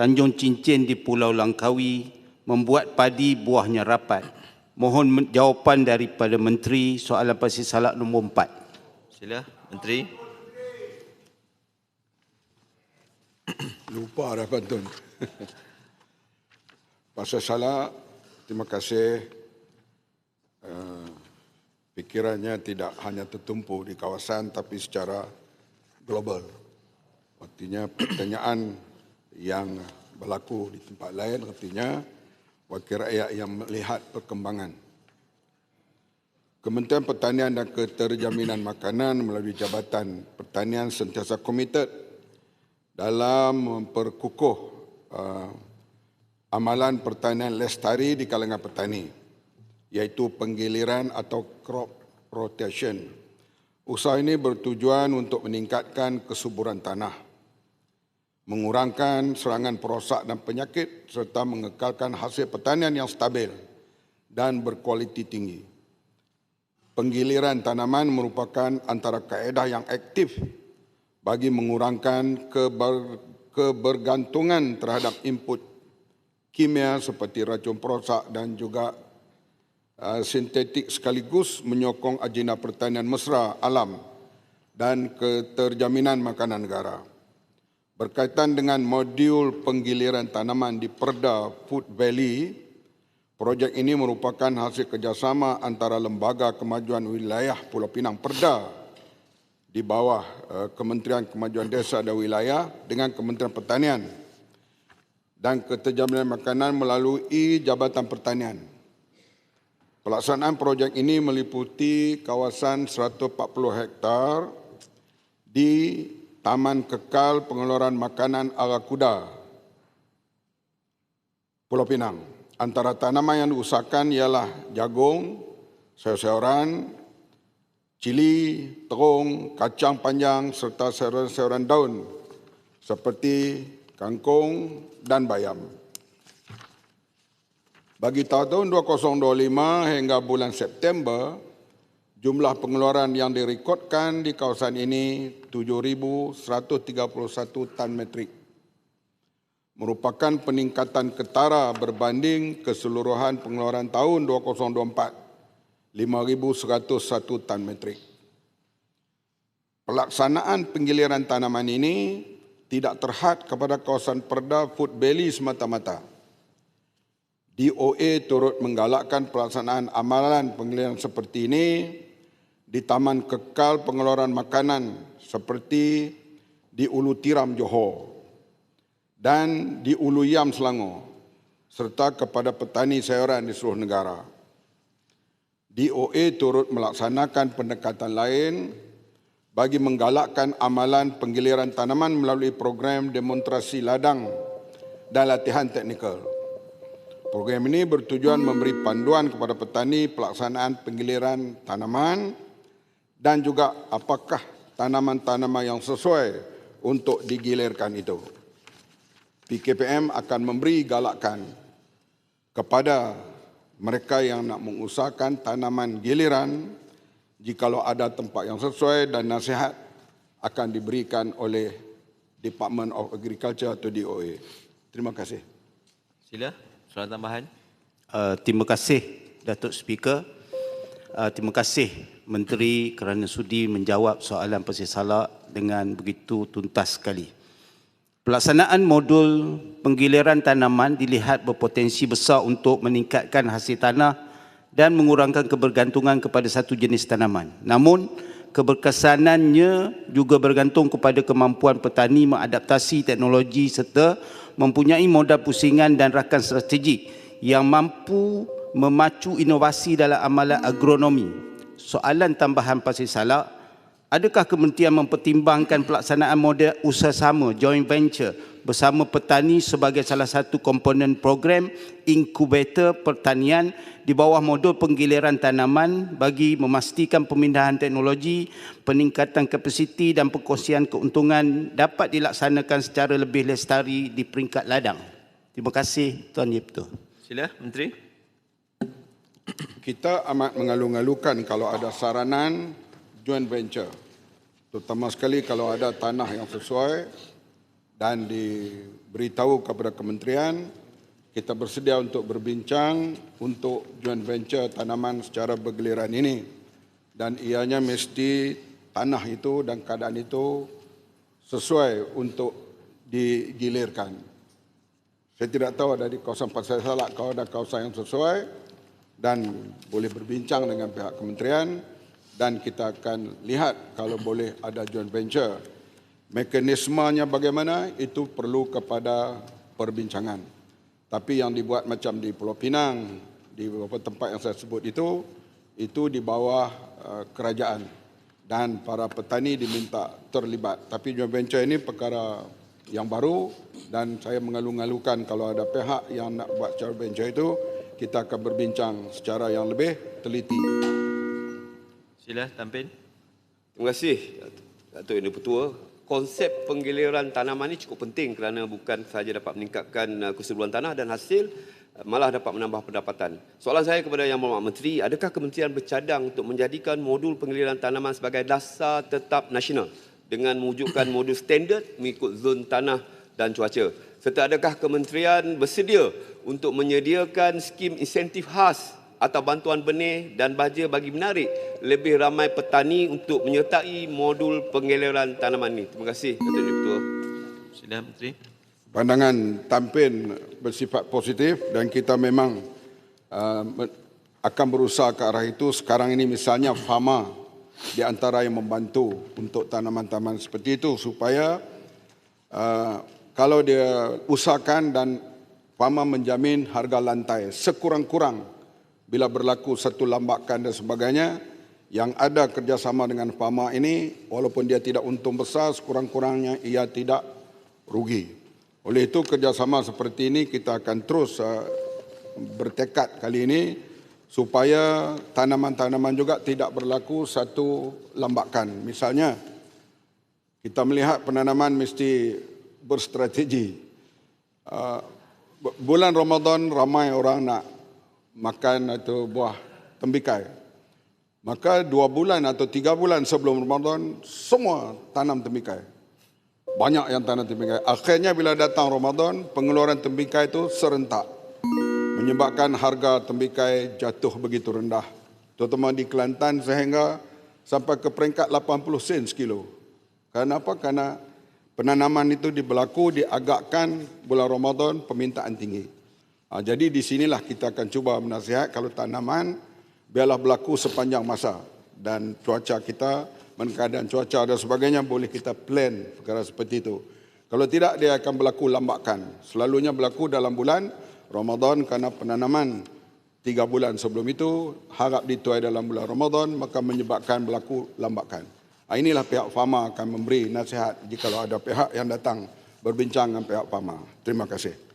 Tanjung Cincin di Pulau Langkawi membuat padi buahnya rapat. Mohon jawapan daripada Menteri soalan pasir salak nombor empat. Sila, Menteri. Lupa dah pantun. Pasal salah, terima kasih. Uh, pikirannya tidak hanya tertumpu di kawasan tapi secara global. Artinya pertanyaan yang berlaku di tempat lain artinya wakil rakyat yang melihat perkembangan. Kementerian Pertanian dan Keterjaminan Makanan melalui Jabatan Pertanian sentiasa komited dalam memperkukuh uh, amalan pertanian lestari di kalangan petani iaitu penggiliran atau crop rotation. Usaha ini bertujuan untuk meningkatkan kesuburan tanah, mengurangkan serangan perosak dan penyakit serta mengekalkan hasil pertanian yang stabil dan berkualiti tinggi. Penggiliran tanaman merupakan antara kaedah yang aktif bagi mengurangkan keber, kebergantungan terhadap input kimia seperti racun perosak dan juga uh, sintetik sekaligus menyokong agenda pertanian mesra alam dan keterjaminan makanan negara. Berkaitan dengan modul penggiliran tanaman di Perda Food Valley, projek ini merupakan hasil kerjasama antara Lembaga Kemajuan Wilayah Pulau Pinang Perda di bawah uh, Kementerian Kemajuan Desa dan Wilayah dengan Kementerian Pertanian dan Keterjaminan Makanan melalui Jabatan Pertanian. Pelaksanaan projek ini meliputi kawasan 140 hektar di Taman Kekal Pengeluaran Makanan Arakuda, Pulau Pinang. Antara tanaman yang diusahakan ialah jagung, sayur-sayuran, cili, terung, kacang panjang serta sayuran-sayuran daun seperti kangkung dan bayam. Bagi tahun 2025 hingga bulan September, jumlah pengeluaran yang direkodkan di kawasan ini 7,131 tan metrik. Merupakan peningkatan ketara berbanding keseluruhan pengeluaran tahun 2024, 5,101 tan metrik. Pelaksanaan penggiliran tanaman ini tidak terhad kepada kawasan Perda Food Valley semata-mata. DOA turut menggalakkan pelaksanaan amalan penggiliran seperti ini di Taman Kekal Pengeluaran Makanan seperti di Ulu Tiram Johor dan di Ulu Yam Selangor serta kepada petani sayuran di seluruh negara. DOA turut melaksanakan pendekatan lain bagi menggalakkan amalan penggiliran tanaman melalui program demonstrasi ladang dan latihan teknikal. Program ini bertujuan memberi panduan kepada petani pelaksanaan penggiliran tanaman dan juga apakah tanaman-tanaman yang sesuai untuk digilirkan itu. PKPM akan memberi galakan kepada mereka yang nak mengusahakan tanaman giliran jikalau ada tempat yang sesuai dan nasihat akan diberikan oleh Department of Agriculture atau DOA. Terima kasih. Sila, soalan tambahan. Uh, terima kasih Datuk Speaker. Uh, terima kasih Menteri kerana sudi menjawab soalan pasir salak dengan begitu tuntas sekali. Pelaksanaan modul penggiliran tanaman dilihat berpotensi besar untuk meningkatkan hasil tanah dan mengurangkan kebergantungan kepada satu jenis tanaman. Namun, keberkesanannya juga bergantung kepada kemampuan petani mengadaptasi teknologi serta mempunyai modal pusingan dan rakan strategik yang mampu memacu inovasi dalam amalan agronomi. Soalan tambahan pasir salak, adakah kementerian mempertimbangkan pelaksanaan model usaha sama joint venture bersama petani sebagai salah satu komponen program inkubator pertanian di bawah modul penggiliran tanaman bagi memastikan pemindahan teknologi, peningkatan kapasiti dan perkongsian keuntungan dapat dilaksanakan secara lebih lestari di peringkat ladang. Terima kasih Tuan Yipto. Sila, Menteri. Kita amat mengalu-alukan kalau ada saranan joint venture. Terutama sekali kalau ada tanah yang sesuai dan diberitahu kepada kementerian kita bersedia untuk berbincang untuk joint venture tanaman secara bergiliran ini dan ianya mesti tanah itu dan keadaan itu sesuai untuk digilirkan. Saya tidak tahu ada di kawasan Pasir Salak kalau ada kawasan yang sesuai dan boleh berbincang dengan pihak kementerian dan kita akan lihat kalau boleh ada joint venture. Mekanismenya bagaimana itu perlu kepada perbincangan. Tapi yang dibuat macam di Pulau Pinang, di beberapa tempat yang saya sebut itu, itu di bawah uh, kerajaan dan para petani diminta terlibat. Tapi joint venture ini perkara yang baru dan saya mengalu-alukan kalau ada pihak yang nak buat joint venture itu, kita akan berbincang secara yang lebih teliti. Sila Tampin. Terima kasih Datuk Yang Ketua. Konsep penggiliran tanaman ini cukup penting kerana bukan sahaja dapat meningkatkan uh, keseluruhan tanah dan hasil uh, malah dapat menambah pendapatan. Soalan saya kepada Yang Berhormat Menteri, adakah kementerian bercadang untuk menjadikan modul penggiliran tanaman sebagai dasar tetap nasional dengan mewujudkan modul standard mengikut zon tanah dan cuaca? Serta adakah kementerian bersedia untuk menyediakan skim insentif khas atau bantuan benih dan baja bagi menarik lebih ramai petani untuk menyertai modul penggiliran tanaman ini. Terima kasih Datuk Yang Ketua. Sila Menteri. Pandangan Tampin bersifat positif dan kita memang uh, akan berusaha ke arah itu. Sekarang ini misalnya Fama di antara yang membantu untuk tanaman-tanaman seperti itu supaya uh, kalau dia usahakan dan Fama menjamin harga lantai sekurang-kurang bila berlaku satu lambakan dan sebagainya yang ada kerjasama dengan FAMA ini walaupun dia tidak untung besar sekurang-kurangnya ia tidak rugi. Oleh itu kerjasama seperti ini kita akan terus uh, bertekad kali ini supaya tanaman-tanaman juga tidak berlaku satu lambakan. Misalnya kita melihat penanaman mesti berstrategi. Uh, bulan Ramadan ramai orang nak makan atau buah tembikai. Maka dua bulan atau tiga bulan sebelum Ramadan, semua tanam tembikai. Banyak yang tanam tembikai. Akhirnya bila datang Ramadan, pengeluaran tembikai itu serentak. Menyebabkan harga tembikai jatuh begitu rendah. Terutama di Kelantan sehingga sampai ke peringkat 80 sen sekilo. Karena apa? Karena penanaman itu dibelaku, diagakkan bulan Ramadan, permintaan tinggi. Ha, jadi di sinilah kita akan cuba menasihat kalau tanaman biarlah berlaku sepanjang masa dan cuaca kita keadaan cuaca dan sebagainya boleh kita plan perkara seperti itu. Kalau tidak dia akan berlaku lambakan. Selalunya berlaku dalam bulan Ramadan kerana penanaman tiga bulan sebelum itu harap dituai dalam bulan Ramadan maka menyebabkan berlaku lambakan. Ha, inilah pihak FAMA akan memberi nasihat jika ada pihak yang datang berbincang dengan pihak FAMA. Terima kasih.